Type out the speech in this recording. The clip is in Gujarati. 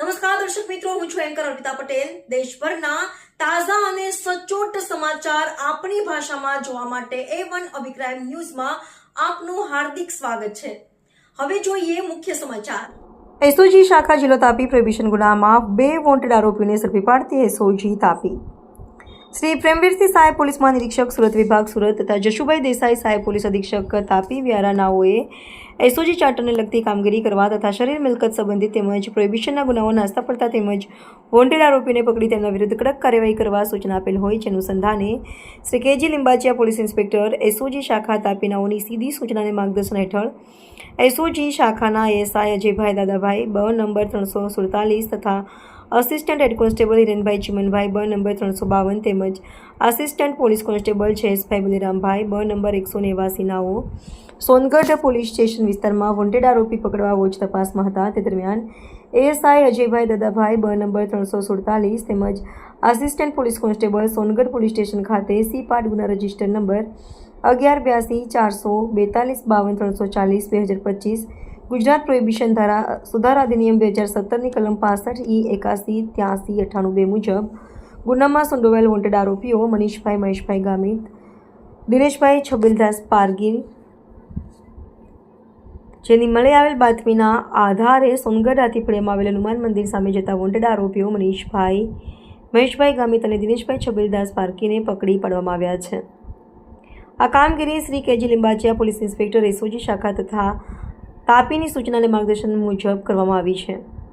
નમસ્કાર, દર્શક મિત્રો, હું છું એન્કર અર્પિતા પટેલ. દેશભરના તાજા અને સચોટ સમાચાર આપણી ભાષામાં જોવા માટે એ વન અભિપ્રાય ન્યૂઝમાં આપનું હાર્દિક સ્વાગત છે. હવે જોઈએ મુખ્ય સમાચાર. એસઓજી શાખા જિલ્લો તાપી, પ્રોહિબિશન ગુનામાં બે વોન્ટેડ આરોપીઓને ઝડપી પાડતી એસઓજી તાપી. શ્રી પ્રેમવીરસિંહ સાહેબ પોલીસ મહાનિરીક્ષક સુરત વિભાગ સુરત તથા જશુભાઈ દેસાઈ સાહેબ પોલીસ અધિક્ષક તાપી વ્યારાનાઓએ એસઓજી ચાર્ટરને લગતી કામગીરી કરવા તથા શરીર મિલકત સંબંધિત તેમજ પ્રોહિબિશનના ગુનાઓ, નાસ્તા પડતા તેમજ વોન્ટેડ આરોપીને પકડી તેમના વિરુદ્ધ કડક કાર્યવાહી કરવા સૂચના આપેલ હોય જેનું સંધાને Shri K G Limbachiya police inspector, SOG શાખા તાપીનાઓની સીધી સૂચનાને માર્ગદર્શન હેઠળ એસઓજી શાખાના એસઆઈ અજયભાઈ દાદાભાઈ, બ નંબર ત્રણસો સુડતાલીસ તથા assistant head constable Hirenbhai Chimanbhai બ નંબર ત્રણસો બાવન તેમજ assistant police constable Jayeshbhai Balirambhai બ નંબર એકસો નેવાસી નાઓ સોનગઢ પોલીસ સ્ટેશન વિસ્તારમાં વોન્ટેડ આરોપી પકડવા વોચ તપાસમાં હતા. તે દરમિયાન એએસઆઈ અજયભાઈ દાદાભાઈ બ નંબર ત્રણસો સુડતાલીસ તેમજ assistant police constable Songadh police station ખાતે સી પાટ ગુના રજિસ્ટર નંબર અગિયાર બ્યાસી ચારસો બેતાલીસ બાવન ત્રણસો ચાલીસ બે હજાર પચીસ ગુજરાત પ્રોહિબિશન ધારા સુધારા અધિનિયમ બે હજાર સત્તરની કલમ પાસઠ ઈ એકાસી ત્યાસી અઠ્ઠાણું બે મુજબ ગુનામાં સંડોવાયેલ વોન્ટેડ આરોપીઓ મનીષભાઈ મહેશભાઈ ગામિત, દિનેશભાઈ છબીલદાસ પારગીર જેની મળી આવેલ બાતમીના આધારે સોનગઢ હાથીફળિયામાં આવેલ હનુમાન મંદિર સામે જતા વોન્ટેડ આરોપીઓ મનીષભાઈ મહેશભાઈ ગામિત અને દિનેશભાઈ છબીલદાસ પારકીને પકડી પાડવામાં આવ્યા છે. આ કામગીરી Shri K G Limbachiya police inspector SOG શાખા તથા તાપીની સૂચનાને માર્ગદર્શન મુજબ કરવામાં આવી છે.